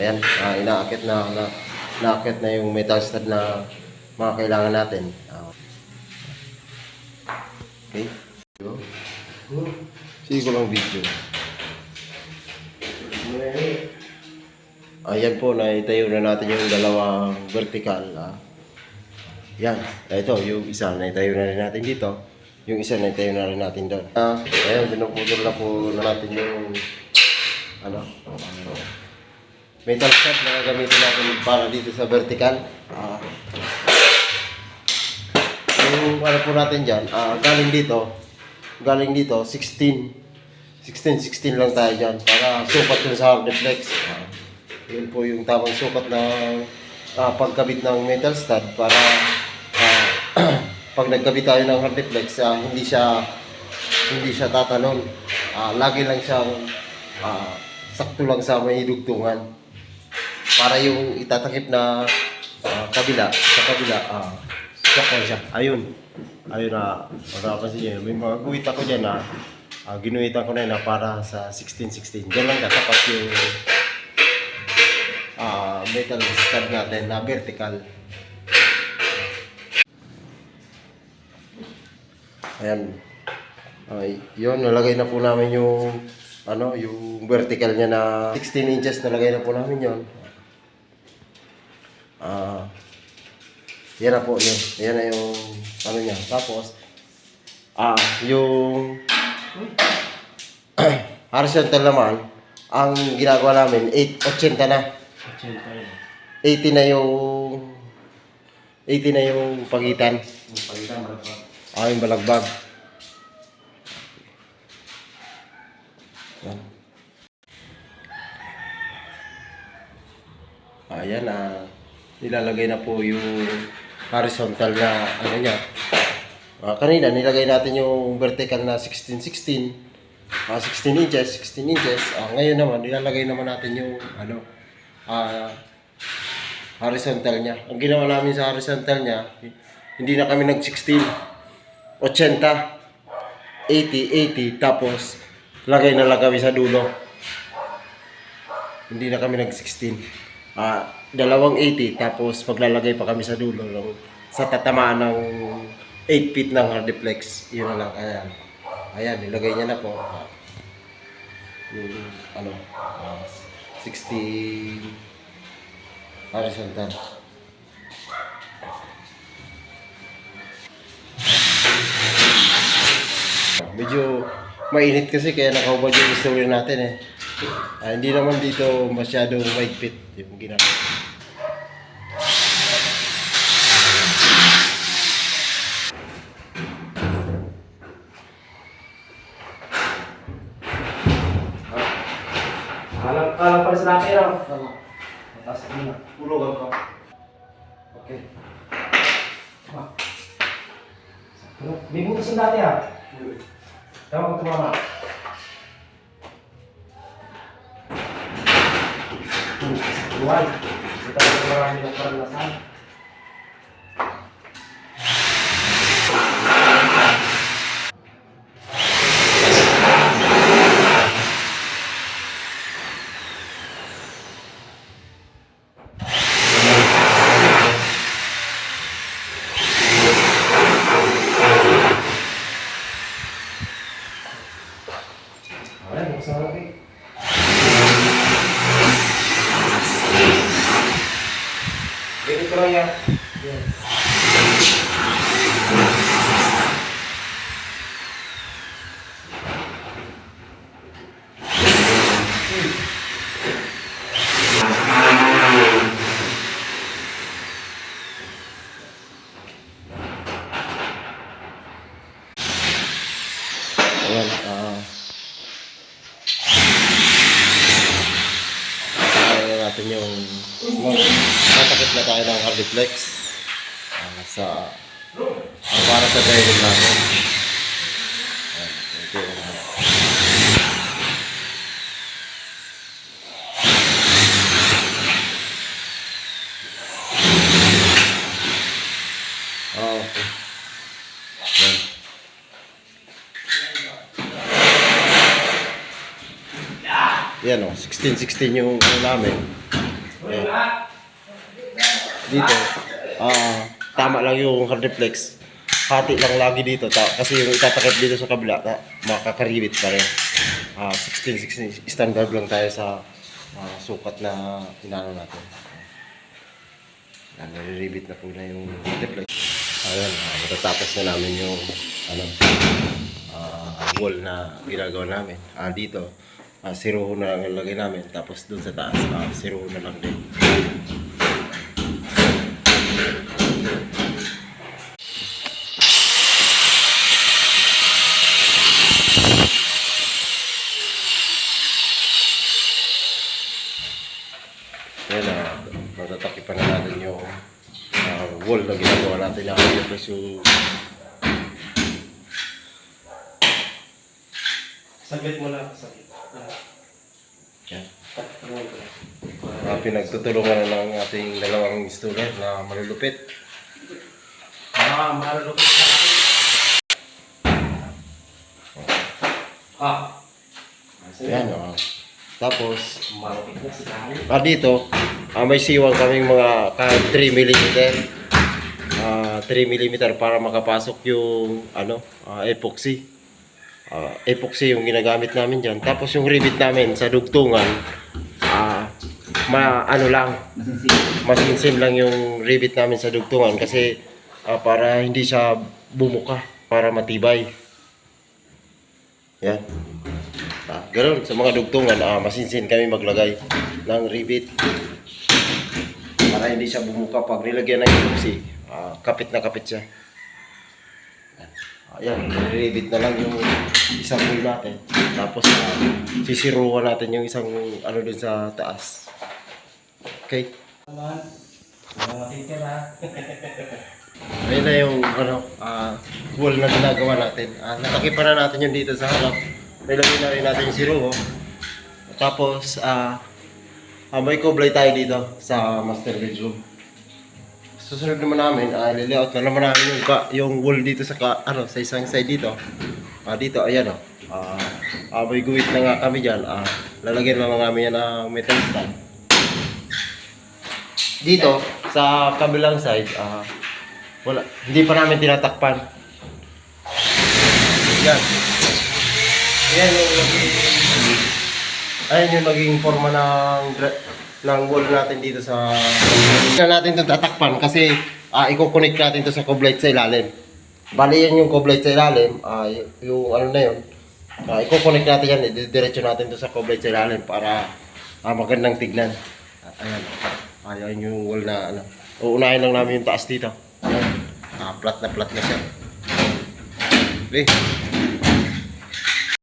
Ayan, uh, inaakit na, na inaakit na yung metal stud na mga kailangan natin. Ah. okay. Sige ko lang video. Ayan po, naitayo na natin yung dalawang vertical. Ah. Yan, ito, yung isa, naitayo na rin natin dito. Yung isa, naitayo na rin natin doon. Ah, ayan, pinuputol na po na natin yung ano, ano, metal stud na gagamitin natin para dito sa vertical. Ah, yung ano po natin dyan, ah, galing dito, galing dito, 16. 16, 16 lang tayo dyan para sukat yun sa hard deflex. Ah, yun po yung tamang sukat ng ah, pagkabit ng metal stud para ah, pag nagkabit tayo ng hard deflex, ah, hindi siya hindi siya tatanon. Ah, lagi lang siyang ah, sakto lang sa may dugtungan. Para yung itatakip na ah, kabila, sa kabila, ah, sakto siya. Ayun. Ayun na, uh, kasi yun, may mga guhit ako dyan na uh, ginuhitan ko na yun na para sa 16-16. Diyan lang katapat yung ah metal stud natin na vertical. Ayan. Ay, yun, nalagay na po namin yung ano, yung vertical niya na 16 inches nalagay na po namin yon. Ah, yan na po yun. Yan na yung ano niya. Tapos, ah, yung horizontal naman, ang ginagawa namin, 880 na. 80 na yung 80 na yung pagitan. Ah, yung balagbag. Yan. Ayan na. Nilalagay na po yung horizontal na ano niya. Ah, kanina nilagay natin yung vertical na 16-16. Ah, 16 inches, 16 inches. Ah, ngayon naman nilalagay naman natin yung ano ah horizontal niya. Ang ginawa namin sa horizontal niya, hindi na kami nag-16. 80, 80, 80, tapos lagay na lang kami sa dulo. Hindi na kami nag-16. Ah, dalawang 80, tapos maglalagay pa kami sa dulo ng, sa tatamaan ng 8 feet ng hardiplex. Yun na lang, ayan. Ayan, nilagay niya na po. Ah, yung, ano, ah, 60 horizontal. Medyo mainit kasi kaya nakahubad yung story natin eh. Ah, hindi naman dito masyadong mahigpit yung ginagawa. Alam, alam pa rin sa natin, no? Mataas din na. Ulogan ka. Okay. May butas yung dati, ha? Tama ko tumama. Buwan. Ito ko marami ng karanasan. Ganito lang yan. Yan. Ayan, ah. Kaya na natin yung tatakip na tayo ng hardiplex ah, sa ah, para sa driving natin. Ayan, ito yung. Yan o, 16-16 yung namin. Dito, ah, tama lang yung hard reflex. Hati lang lagi dito. Ta- kasi yung itatakip dito sa kabila, ta- makakaribit pa rin. Ah, 16, 16, standard lang tayo sa ah, sukat na inano natin. Yan, nare-ribit na po na yung reflex. Ayan, ah, matatapos na namin yung ano, ah, wall na ginagawa namin. Ah, dito, ah, zero na lang ilagay namin. Tapos dun sa taas, ah, zero na lang din. Ayan na, matatakipan na natin yung ah, wall na ginagawa natin na tapos yung Saglit mo lang, saglit. Ah, yan. tatlong ko lang. Ah, pinagtutulungan na ng ating dalawang student na malulupit. Ah, malulupit akin. Ah. Ayan, ah. Tapos, Malupit na si ah, dito, ah, may siwang kaming mga ka 3 mm. Ah, 3 mm para makapasok yung ano, ah, epoxy. Ah, epoxy yung ginagamit namin diyan. Tapos yung rivet namin sa dugtungan, ah, ma ano lang, masinsim lang yung rivet namin sa dugtungan kasi ah, para hindi siya bumuka, para matibay. Yan. Ah, ganun, sa mga dugtungan, ah, masinsin kami maglagay ng rivet. Para hindi siya bumuka pag nilagyan ng epoxy, ah, kapit na kapit siya. Ayan, rivet na lang yung isang wheel natin. Tapos, ah, sisiruan natin yung isang ano dun sa taas. Okay? Ayun na yung ano, ah, wall na ginagawa natin. Ah, natakipan na natin yung dito sa harap. Nilagay na rin natin yung oh. Tapos, ah, ah, may kublay tayo dito sa master bedroom. Susunod naman namin, ah, layout na naman namin yung, yung wall dito sa, ano, sa isang side dito. Ah, dito, ayan o. Ah, ah, may guwit na nga kami dyan. Ah, lalagyan na lang namin yan ng metal stand. Dito, sa kabilang side, ah, wala, hindi pa namin tinatakpan. Yan. Yan yung naging, ayan yung naging forma ng, ng wall natin dito sa, hindi na natin ito tatakpan kasi ah, i-connect natin ito sa coblight sa ilalim. Bali yan yung coblight sa ilalim, y- yung ano na yun, ah, i-connect natin yan, i-diretso natin ito sa coblight sa ilalim para ah, magandang tignan. At ayan, ayan yung wall na ano. Uunahin lang namin yung taas dito. Ayan. Ah, flat na flat na siya. Okay.